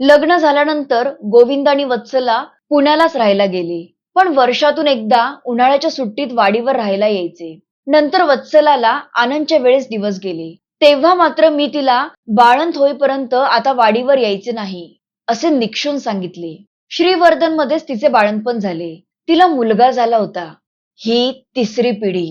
लग्न झाल्यानंतर गोविंद आणि वत्सला पुण्यालाच राहायला गेले. पण वर्षातून एकदा उन्हाळ्याच्या सुट्टीत वाडीवर राहायला यायचे. नंतर वत्सलाला आनंदच्या वेळेस दिवस गेले. तेव्हा मात्र मी तिला बाळंत होईपर्यंत आता वाडीवर यायचे नाही असे निक्षून सांगितले. श्रीवर्धन मध्येच तिचे बाळंतपण झाले. तिला मुलगा झाला होता. ही तिसरी पिढी.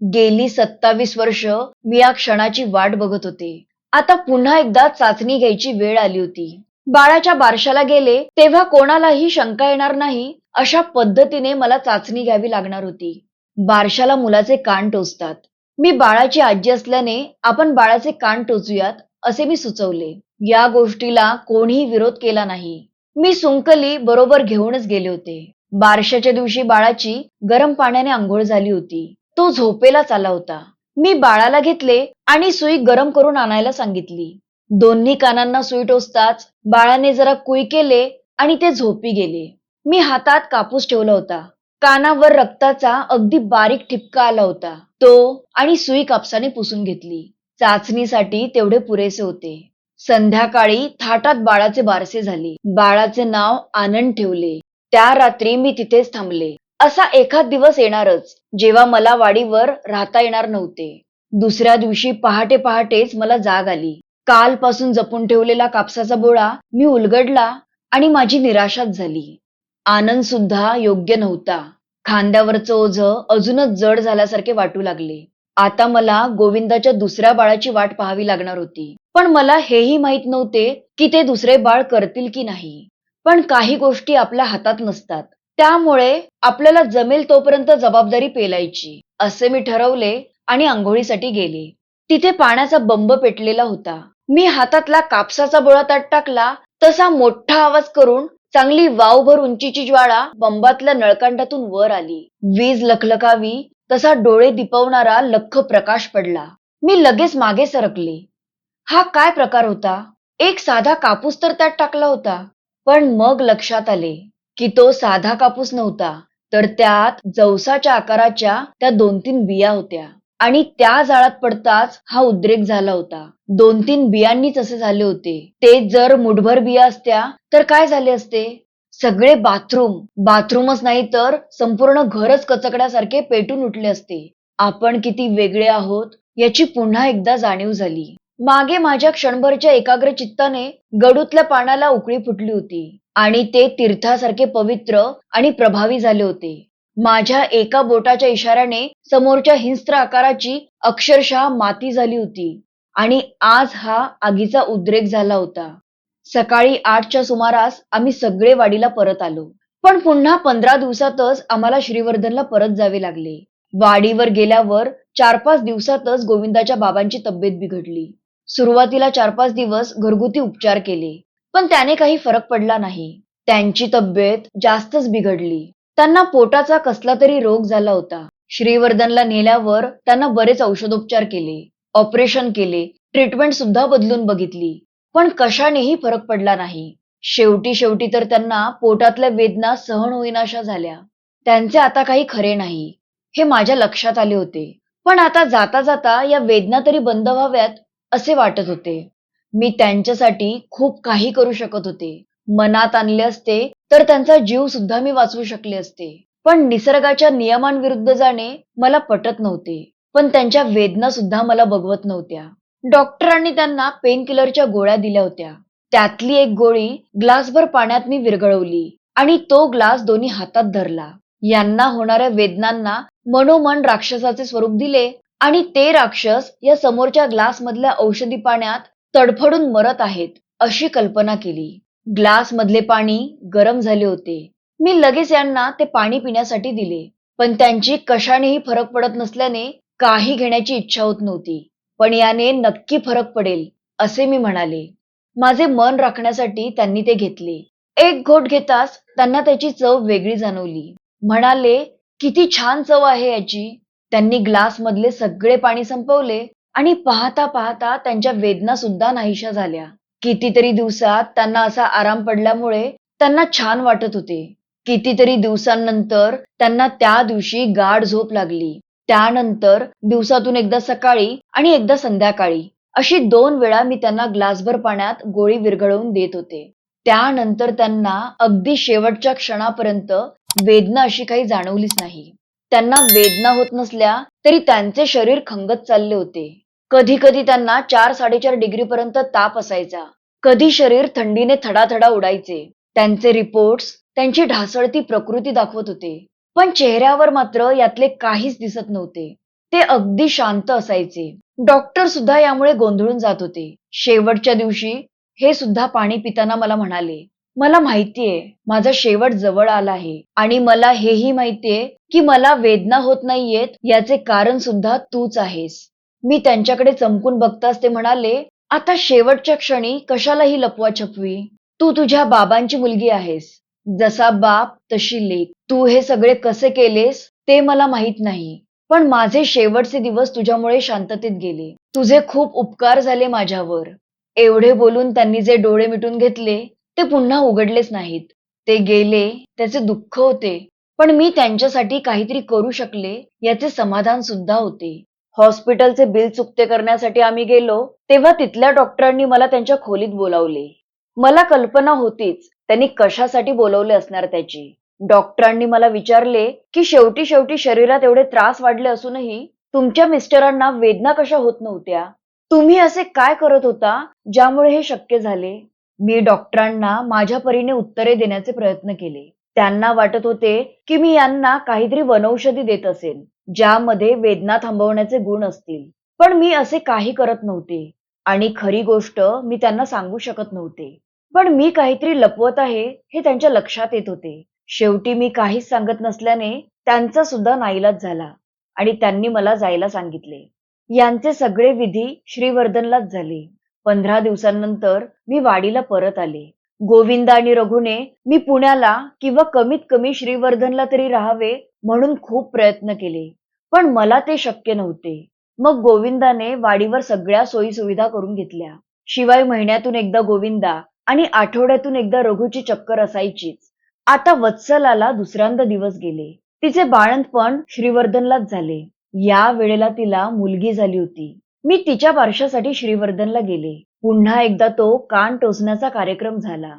गेली सत्तावीस वर्ष मी या क्षणाची वाट बघत होते. आता पुन्हा एकदा चाचणी घ्यायची वेळ आली होती. बाळाच्या बारशाला गेले तेव्हा कोणालाही शंका येणार नाही अशा पद्धतीने मला चाचणी घ्यावी लागणार होती. बारशाला मुलाचे कान टोचतात. मी बाळाची आजी असल्याने आपण बाळाचे कान टोचूयात असे मी सुचवले. या गोष्टीला कोणीही विरोध केला नाही. मी सुंकली बरोबर घेऊनच गेले होते. बारशाच्या दिवशी बाळाची गरम पाण्याने आंघोळ झाली होती. तो झोपेलाच आला होता. मी बाळाला घेतले आणि सुई गरम करून आणायला सांगितली. दोन्ही कानांना सुई टोचताच बाळाने जरा कुई केले आणि ते झोपी गेले. मी हातात कापूस ठेवला होता. कानावर रक्ताचा अगदी बारीक ठिपका आला होता. तो आणि सुई कापसाने पुसून घेतली. चाचणीसाठी तेवढे पुरेसे होते. संध्याकाळी थाटात बाळाचे बारसे झाले. बाळाचे नाव आनंद ठेवले. त्या रात्री मी तिथेच थांबले. असा एखाद दिवस येणारच जेव्हा मला वाडीवर राहता येणार नव्हते. दुसऱ्या दिवशी पहाटे पहाटेच मला जाग आली. कालपासून जपून ठेवलेला कापसाचा बोळा मी उलगडला आणि माझी निराशाच झाली. आनंद सुद्धा योग्य नव्हता. खांद्यावरचं ओझ अजूनच जड झाल्यासारखे वाटू लागले. आता मला गोविंदाच्या दुसऱ्या बाळाची वाट पाहावी लागणार होती. पण मला हेही माहीत नव्हते की ते दुसरे बाळ करतील की नाही. पण काही गोष्टी आपल्या हातात नसतात. त्यामुळे आपल्याला जमेल तोपर्यंत जबाबदारी पेलायची असे मी ठरवले आणि आंघोळीसाठी गेले. तिथे पाण्याचा बंब पेटलेला होता. मी हातातला कापसाचा बोळा ताट टाकला तसा मोठा आवाज करून चांगली वावभर उंचीची ज्वाळा बंबातल्या नळकांडातून वर आली. वीज लखलखावी तसा डोळे दिपवणारा लख प्रकाश पडला. मी लगेच मागे सरकले. हा काय प्रकार होता? एक साधा कापूस तर त्यात टाकला होता. पण मग लक्षात आले की तो साधा कापूस नव्हता तर त्यात जवसाच्या आकाराच्या त्या दोन तीन बिया होत्या. आणि त्या जाळात पडताच हा उद्रेक झाला होता. दोन तीन बियांनीच असे झाले होते. ते जर मुठभर बिया असत्या तर काय झाले असते? सगळे बाथरूम. बाथरूमच नाही तर संपूर्ण घरच कचकड्यासारखे पेटून उठले असते. आपण किती वेगळे आहोत याची पुन्हा एकदा जाणीव झाली. मागे माझ्या क्षणभरच्या एकाग्र चित्ताने गडूतल्या पाण्याला उकळी फुटली होती आणि ते तीर्थासारखे पवित्र आणि प्रभावी झाले होते. माझ्या एका बोटाच्या इशाऱ्याने समोरच्या हिंस्त्र आकाराची अक्षरशः माती झाली होती आणि आज हा आगीचा उद्रेक झाला होता. सकाळी आठच्या सुमारास आम्ही सगळे वाडीला परत आलो. पण पुन्हा पंधरा दिवसातच आम्हाला श्रीवर्धनला परत जावे लागले. वाडीवर गेल्यावर चार पाच दिवसातच गोविंदाच्या बाबांची तब्येत बिघडली. सुरुवातीला चार पाच दिवस घरगुती उपचार केले. पण त्याने काही फरक पडला नाही. त्यांची तब्येत जास्तच बिघडली. त्यांना पोटाचा कसला तरी रोग झाला होता. श्रीवर्धनला नेल्यावर त्यांना बरेच औषधोपचार केले ऑपरेशन केले ट्रीटमेंट सुद्धा बदलून बघितली. पण कशानेही फरक पडला नाही. शेवटी शेवटी तर त्यांना पोटातल्या वेदना सहन होईनाशा झाल्या. त्यांचे आता काही खरे नाही. हे माझ्या लक्षात आले होते. पण आता जाता जाता या वेदना तरी बंद व्हाव्यात असे वाटत होते. मी त्यांच्यासाठी खूप काही करू शकत होते. मनात आणले असते तर त्यांचा जीव सुद्धा मी वाचवू शकले असते. पण निसर्गाच्या नियमांविरुद्ध जाणे मला पटत नव्हते. पण त्यांच्या वेदना सुद्धा मला बघवत नव्हत्या. डॉक्टरांनी त्यांना पेन किलरच्या गोळ्या दिल्या होत्या. त्यातली एक गोळी ग्लासभर पाण्यात मी विरघळवली आणि तो ग्लास दोन्ही हातात धरला. यांना होणाऱ्या वेदनांना मनोमन राक्षसाचे स्वरूप दिले आणि ते राक्षस या समोरच्या ग्लासमधल्या औषधी पाण्यात तडफडून मरत आहेत अशी कल्पना केली. ग्लास मधले पाणी गरम झाले होते. मी लगेच यांना ते पाणी पिण्यासाठी दिले. पण त्यांची कशानेही फरक पडत नसल्याने काही घेण्याची इच्छा होत नव्हती. पण याने नक्की फरक पडेल असे मी म्हणाले. माझे मन राखण्यासाठी त्यांनी ते घेतले. एक घोट घेताच त्यांना त्याची चव वेगळी जाणवली. म्हणाले किती छान चव आहे याची. त्यांनी ग्लास मधले सगळे पाणी संपवले आणि पाहता पाहता त्यांच्या वेदना सुद्धा नाहीशा झाल्या. कितीतरी दिवसात त्यांना असा आराम पडल्यामुळे त्यांना छान वाटत होते. कितीतरी दिवसांनंतर त्यांना त्या दिवशी गाढ झोप लागली. त्यानंतर दिवसातून एकदा सकाळी आणि एकदा संध्याकाळी अशी दोन वेळा मी त्यांना ग्लासभर पाण्यात गोळी विरघळवून देत होते. त्यानंतर त्यांना अगदी शेवटच्या क्षणापर्यंत वेदना अशी काही जाणवलीच नाही. त्यांना वेदना होत नसल्या तरी त्यांचे शरीर खंगत चालले होते. कधी कधी त्यांना चार साडेचार डिग्री पर्यंत ताप असायचा. कधी शरीर थंडीने थडाथडा उडायचे. त्यांचे रिपोर्ट्स त्यांची ढासळती प्रकृती दाखवत होते. पण चेहऱ्यावर मात्र यातले काहीच दिसत नव्हते. ते अगदी शांत असायचे. डॉक्टर सुद्धा यामुळे गोंधळून जात होते. शेवटच्या दिवशी हे सुद्धा पाणी पिताना मला म्हणाले मला माहितीये माझा शेवट जवळ आला आहे. आणि मला हेही माहितीये की मला वेदना होत नाहीयेत याचे कारण सुद्धा तूच आहेस. मी त्यांच्याकडे चमकून बघताच ते म्हणाले आता शेवटच्या क्षणी कशाला ही लपवा छपवी. तू तुझ्या बाबांची मुलगी आहेस. जसा बाप तशी लेख तू हे सगळे कसे केलेस ते मला माहीत नाही. पण माझे शेवटचे दिवस तुझ्यामुळे शांततेत गेले. तुझे खूप उपकार झाले माझ्यावर. एवढे बोलून त्यांनी जे डोळे मिटून घेतले ते पुन्हा उघडलेच नाहीत. ते गेले त्याचे दुःख होते. पण मी त्यांच्यासाठी काहीतरी करू शकले याचे समाधान सुद्धा होते. हॉस्पिटलचे बिल चुकते करण्यासाठी आम्ही गेलो तेव्हा तिथल्या डॉक्टरांनी मला त्यांच्या खोलीत बोलावले. मला कल्पना होतीच त्यांनी कशासाठी बोलवले असणार त्याची. डॉक्टरांनी मला विचारले की शेवटी शेवटी शरीरात एवढे त्रास वाढले असूनही तुमच्या मिस्टरांना वेदना कशा होत नव्हत्या? तुम्ही असे काय करत होता ज्यामुळे हे शक्य झाले? मी डॉक्टरांना माझ्या परीने उत्तरे देण्याचे प्रयत्न केले. त्यांना वाटत होते की मी यांना काहीतरी वनौषधी देत असेल ज्यामध्ये वेदना थांबवण्याचे गुण असतील. पण मी असे काही करत नव्हते. आणि खरी गोष्ट मी त्यांना सांगू शकत नव्हते. पण मी काहीतरी लपवत आहे हे त्यांच्या लक्षात येत होते. शेवटी मी काहीच सांगत नसल्याने त्यांचा सुद्धा नाईलाज झाला. आणि त्यांनी मला जायला सांगितले. यांचे सगळे विधी श्रीवर्धनलाच झाले. पंधरा दिवसांनंतर मी वाडीला परत आले. गोविंदा आणि रघुने मी पुण्याला किंवा कमीत कमी श्रीवर्धनला तरी राहावे म्हणून खूप प्रयत्न केले. पण मला ते शक्य नव्हते. मग गोविंदाने वाडीवर सगळ्या सोयी सुविधा करून घेतल्या. शिवाय महिन्यातून एकदा गोविंदा आणि आठवड्यातून एकदा रघुची चक्कर असायचीच. आता वत्सलाला दुसऱ्यांदा दिवस गेले. तिचे बाळंतपण श्रीवर्धनलाच झाले. या वेळेला तिला मुलगी झाली होती. मी तिच्या बारशासाठी श्रीवर्धनला गेले. पुन्हा एकदा तो कान टोचण्याचा कार्यक्रम झाला.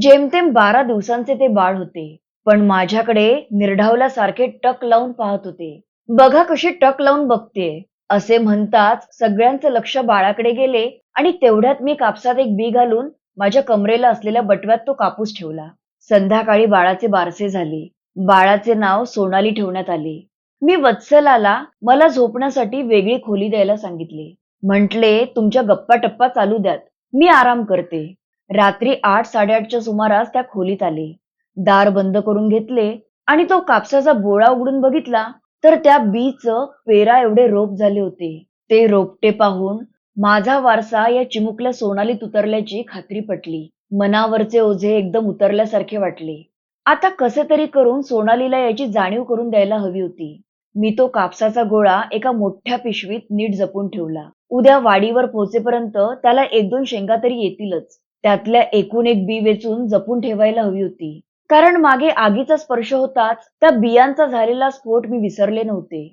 जेमतेम बारा दिवसांचे ते बाळ होते. पण माझ्याकडे निर्ढावल्यासारखे टक लावून पाहत होते. बघा कशी टक लावून बघते. असे म्हणताच सगळ्यांचं लक्ष बाळाकडे गेले आणि तेवढ्यात मी कापसात एक बी घालून माझ्या कमरेला असलेल्या बटव्यात तो कापूस ठेवला. संध्याकाळी बाळाचे बारसे झाले. बाळाचे नाव सोनाली ठेवण्यात आले. मी वत्सलाला मला झोपण्यासाठी वेगळी खोली द्यायला सांगितले. म्हंटले तुमच्या गप्पा टप्पा चालू द्यात. मी आराम करते. रात्री आठ साडेआठच्या सुमारास त्या खोलीत आले. दार बंद करून घेतले आणि तो कापसाचा बोळा उघडून बघितला तर त्या बीच पेरा एवढे रोप झाले होते. ते रोपटे पाहून माझा वारसा या चिमुकल्या सोनालीत उतरल्याची खात्री पटली. मनावरचे ओझे एकदम उतरल्यासारखे वाटले. आता कसे तरी करून सोनालीला याची जाणीव करून द्यायला हवी होती. मी तो कापसाचा गोळा एका मोठ्या पिशवीत नीट जपून ठेवला. उद्या वाडीवर पोहोचेपर्यंत त्याला एक दोन शेंगा तरी येतीलच. त्यातल्या एकूण एक बी वेचून जपून ठेवायला हवी होती. कारण मागे आगीचा स्पर्श होताच त्या बियांचा झालेला स्फोट मी विसरले नव्हते.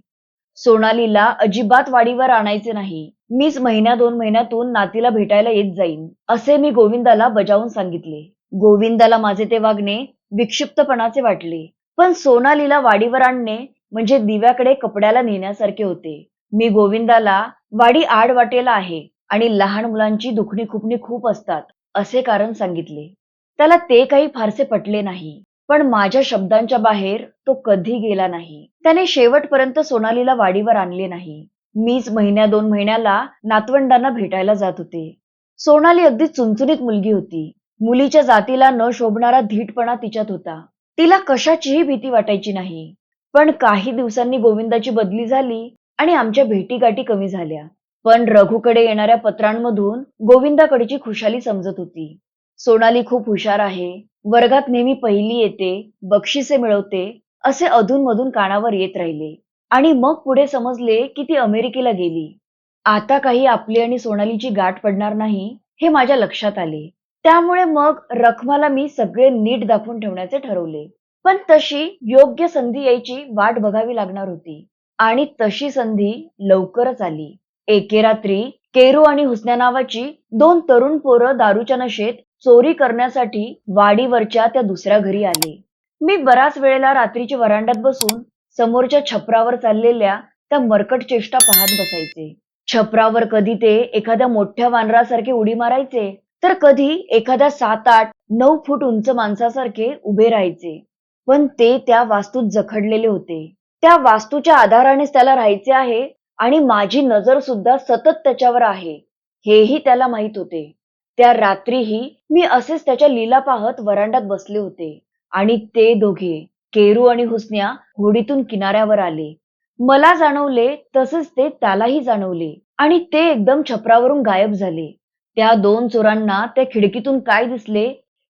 सोनालीला अजिबात वाडीवर आणायचे नाही. मीच महिन्या दोन महिन्यातून नातीला भेटायला येत जाईन असे मी गोविंदाला बजावून सांगितले. गोविंदाला माझे ते वागणे विक्षिप्तपणाचे वाटले. पण सोनालीला वाडीवर आणणे म्हणजे दिव्याकडे कपड्याला नेण्यासारखे होते. मी गोविंदाला वाडी आड वाटेला आहे आणि लहान मुलांची दुखणी खुपणी खूप असतात असे कारण सांगितले. त्याला ते काही फारसे पटले नाही. पण माझ्या शब्दांच्या बाहेर तो कधी गेला नाही. त्याने शेवटपर्यंत सोनालीला वाडीवर आणले नाही. मीच महिन्या दोन महिन्याला नातवंडांना भेटायला जात होते. सोनाली अगदी चुनचुनीत मुलगी होती. मुलीच्या जातीला न शोभणारा धीटपणा तिच्यात होता. तिला कशाचीही भीती वाटायची नाही. पण काही दिवसांनी गोविंदाची बदली झाली आणि आमच्या भेटीगाठी कमी झाल्या. पण रघुकडे येणाऱ्या पत्रांमधून गोविंदाकडची खुशाली समजत होती. सोनाली खूप हुशार आहे. वर्गात नेहमी पहिली येते बक्षिसे मिळवते असे अधूनमधून कानावर येत राहिले. आणि मग पुढे समजले की ती अमेरिकेला गेली. आता काही आपली आणि सोनालीची गाठ पडणार नाही हे माझ्या लक्षात आले. त्यामुळे मग रखमाला मी सगळे नीट दाखवून ठेवण्याचे ठरवले. पण तशी योग्य संधी यायची वाट बघावी लागणार होती. आणि तशी संधी लवकरच आली. एके रात्री केरू आणि हुसन्या नावाची दोन तरुण पोरं दारूच्या नशेत चोरी करण्यासाठी वाडीवरच्या त्या दुसऱ्या घरी आले. मी बराच वेळेला रात्रीच्या वरांड्यात बसून समोरच्या छपरावर चाललेल्या त्या मरकट चेष्टा पाहत बसायचे. छपरावर कधी ते एखाद्या मोठ्या वानरासारखे उडी मारायचे तर कधी एखाद्या सात आठ नऊ फूट उंच माणसासारखे उभे राहायचे. पण ते त्या वास्तूत जखडलेले होते. त्या वास्तूच्या आधारानेच त्याला राहायचे आहे आणि माझी नजर सुद्धा सतत त्याच्यावर आहे. हेही त्याला माहीत होते. त्या रात्रीही मी असेच त्याच्या लीला पाहत वरांड्यात बसले होते. आणि ते दोघे केरू आणि हुसन्या होडीतून किनाऱ्यावर आले. मला जाणवले तसेच ते त्यालाही जाणवले. आणि ते एकदम छपरावरून गायब झाले. त्या दोन चोरांना त्या खिडकीतून काय दिसले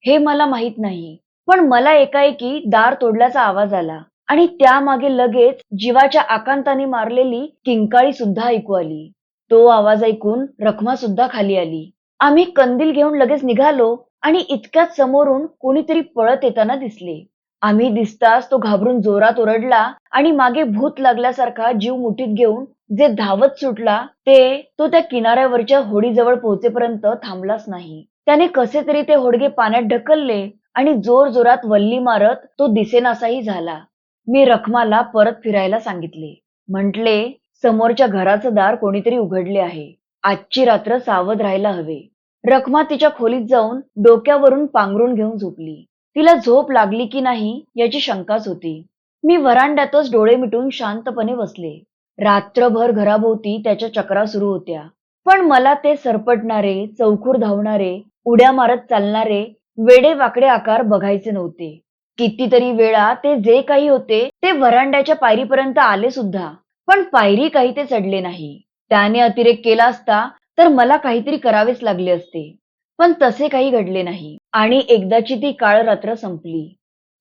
हे मला माहीत नाही. पण मला एकाएकी दार तोडल्याचा आवाज आला. आणि त्यामागे लगेच जीवाच्या आकांताने मारलेली किंकाळी सुद्धा ऐकू आली. तो आवाज ऐकून रखमा सुद्धा खाली आली. आम्ही कंदील घेऊन लगेच निघालो आणि इतक्यात समोरून कोणीतरी पळत येताना दिसले. आम्ही दिसताच तो घाबरून जोरात ओरडला आणि मागे भूत लागल्यासारखा जीव मुठीत घेऊन जे धावत सुटला ते तो त्या किनाऱ्यावरच्या होडीजवळ पोहोचेपर्यंत थांबलाच नाही. त्याने कसे तरी ते होडगे पाण्यात ढकलले आणि जोर जोरात वल्ली मारत तो दिसेनासाही झाला. मी रखमाला परत फिरायला सांगितले. म्हटले समोरच्या घराचं दार कोणीतरी उघडले आहे. आजची रात्र सावध राहायला हवे. रखमा तिच्या खोलीत जाऊन डोक्यावरून पांघरून घेऊन झोपली. तिला झोप लागली की नाही याची शंकाच होती. मी व्हरांड्यातच डोळे मिटून शांतपणे बसले. रात्रभर घराभोवती त्याच्या चक्रा सुरू होत्या. पण मला ते सरपटणारे चौखूर धावणारे उड्या मारत चालणारे वेडे वाकडे आकार बघायचे नव्हते. कितीतरी वेळा ते जे काही होते ते व्हरांड्याच्या पायरीपर्यंत आले सुद्धा. पण पायरी काही ते चढले नाही. त्याने अतिरेक केला असता तर मला काहीतरी करावेच लागले असते. पण तसे काही घडले नाही. आणि एकदाची ती काळ रात्र संपली.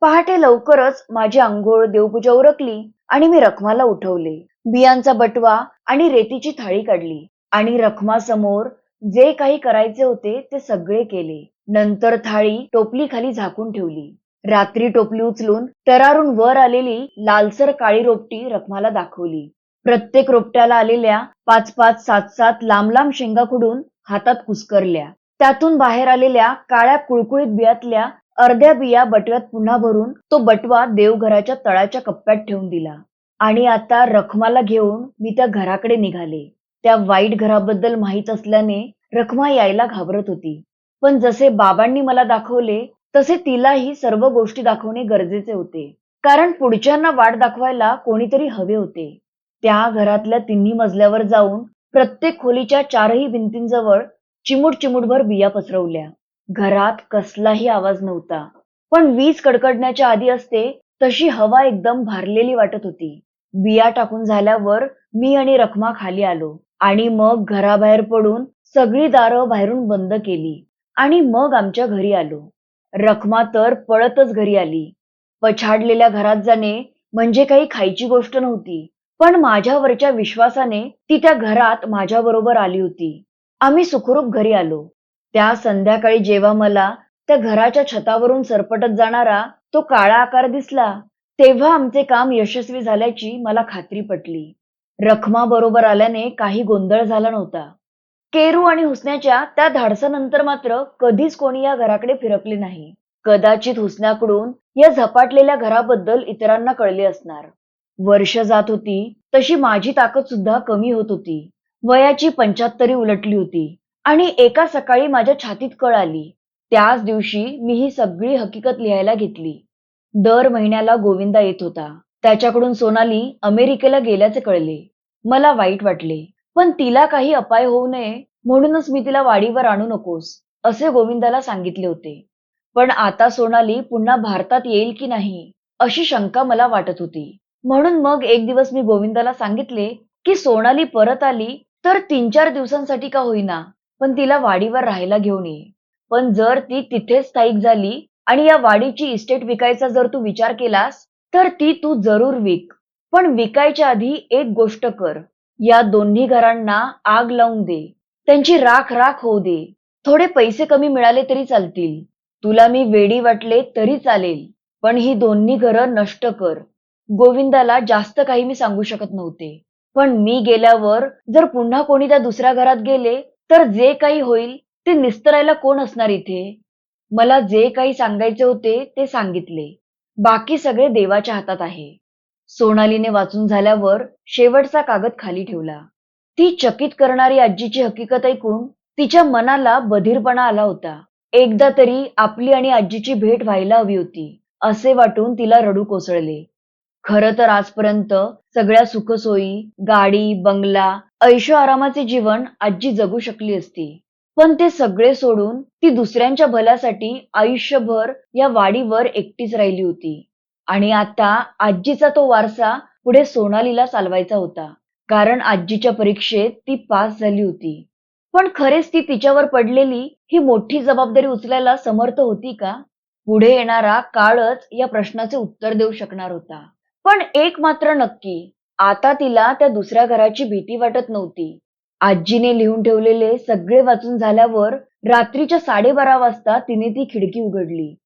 पहाटे लवकरच माझी आंघोळ देवपूजा उरकली आणि मी रखमाला उठवले. बियांचा बटवा आणि रेतीची थाळी काढली. आणि रखमासमोर जे काही करायचे होते ते सगळे केले. नंतर थाळी टोपली खाली झाकून ठेवली. रात्री टोपली उचलून तरारून वर आलेली लालसर काळी रोपटी रखमाला दाखवली. प्रत्येक रोपट्याला आलेल्या पाच पाच सात सात लांब लांब शेंगा खुडून हातात कुस्करल्या. त्यातून बाहेर आलेल्या काळ्या कुळकुळीत बियातल्या अर्ध्या बिया बटव्यात पुन्हा भरून तो बटवा देवघराच्या तळाच्या कप्प्यात ठेवून दिला. आणि आता रखमाला घेऊन मी त्या घराकडे निघाले. त्या वाईट घराबद्दल माहीत असल्याने रखमा यायला घाबरत होती. पण जसे बाबांनी मला दाखवले तसे तिलाही सर्व गोष्टी दाखवणे गरजेचे होते. कारण पुढच्यांना वाट दाखवायला कोणीतरी हवे होते. त्या घरातल्या तिन्ही मजल्यावर जाऊन प्रत्येक खोलीच्या चारही भिंतींजवळ चिमुट चिमुटभर बिया पसरवल्या. घरात कसलाही आवाज नव्हता. पण वीज कडकडण्याच्या आधी असते तशी हवा एकदम भारलेली वाटत होती. बिया टाकून झाल्यावर मी आणि रखमा खाली आलो आणि मग घराबाहेर पडून सगळी दारं बाहेरून बंद केली आणि मग आमच्या घरी आलो. रखमा तर पळतच घरी आली. पछाडलेल्या घरात जाणे म्हणजे काही खायची गोष्ट नव्हती. पण माझ्यावरच्या विश्वासाने ती त्या घरात माझ्याबरोबर आली होती. आम्ही सुखरूप घरी आलो. त्या संध्याकाळी जेव्हा मला त्या घराच्या छतावरून सरपटत जाणारा तो काळा आकार दिसला तेव्हा आमचे काम यशस्वी झाल्याची मला खात्री पटली. रखमा बरोबर आल्याने काही गोंधळ झाला नव्हता. केरू आणि हुसन्याच्या त्या धाडसानंतर मात्र कधीच कोणी या घराकडे फिरकले नाही. कदाचित हुसण्याकडून या झपाटलेल्या घराबद्दल इतरांना कळले असणार. वर्ष जात होती तशी माझी ताकद सुद्धा कमी होत होती. वयाची पंच्याहत्तरी उलटली होती आणि एका सकाळी माझ्या छातीत कळ आली. त्याच दिवशी मी ही सगळी हकीकत लिहायला घेतली. दर महिन्याला गोविंदा येत होता. त्याच्याकडून सोनाली अमेरिकेला गेल्याचे कळले. मला वाईट वाटले. पण तिला काही अपाय होऊ नये म्हणूनच मी तिला वाडीवर आणू नकोस असे गोविंदाला सांगितले होते. पण आता सोनाली पुन्हा भारतात येईल की नाही अशी शंका मला वाटत होती. म्हणून मग एक दिवस मी गोविंदाला सांगितले की सोनाली परत आली तर तीन चार दिवसांसाठी का होईना पण तिला वाडीवर राहायला घेऊन ये. पण जर ती तिथेच स्थायिक झाली आणि या वाडीची इस्टेट विकायचा जर तू विचार केलास तर ती तू जरूर विक. पण विकायच्या आधी एक गोष्ट कर. या दोन्ही घरांना आग लावून दे. त्यांची राख राख होऊ दे. थोडे पैसे कमी मिळाले तरी चालतील. तुला मी वेडी वाटले तरी चालेल. पण ही दोन्ही घरं नष्ट कर. गोविंदाला जास्त काही मी सांगू शकत नव्हते. पण मी गेल्यावर जर पुन्हा कोणी त्या दुसऱ्या घरात गेले तर जे काही होईल ते निस्तरायला कोण असणार इथे? मला जे काही सांगायचे होते ते सांगितले. बाकी सगळे देवाच्या हातात आहे. सोनालीने वाचून झाल्यावर शेवटचा कागद खाली ठेवला. ती चकित करणारी आजीची हकीकत ऐकून तिच्या मनाला बधीरपणा आला होता. एकदा तरी आपली आणि आजीची भेट व्हायला हवी होती असे वाटून तिला रडू कोसळले. खर तर आजपर्यंत सगळ्या सुखसोयी गाडी बंगला ऐशो आरामाचे जीवन आजी जगू शकली असती. पण ते सगळे सोडून ती दुसऱ्यांच्या भल्यासाठी आयुष्यभर या वाडीवर एकटीच राहिली होती. आणि आता आजीचा तो वारसा पुढे सोनालीला चालवायचा होता. कारण आजीच्या परीक्षेत ती पास झाली होती. पण खरेच ती तिच्यावर पडलेली ही मोठी जबाबदारी उचलायला समर्थ होती का? पुढे येणारा काळच या प्रश्नाचे उत्तर देऊ शकणार होता. पण एक मात्र नक्की आता तिला त्या दुसऱ्या घराची भीती वाटत नव्हती. आजीने लिहून ठेवलेले सगळे वाचून झाल्यावर रात्रीच्या साडेबारा वाजता तिने ती खिडकी उघडली.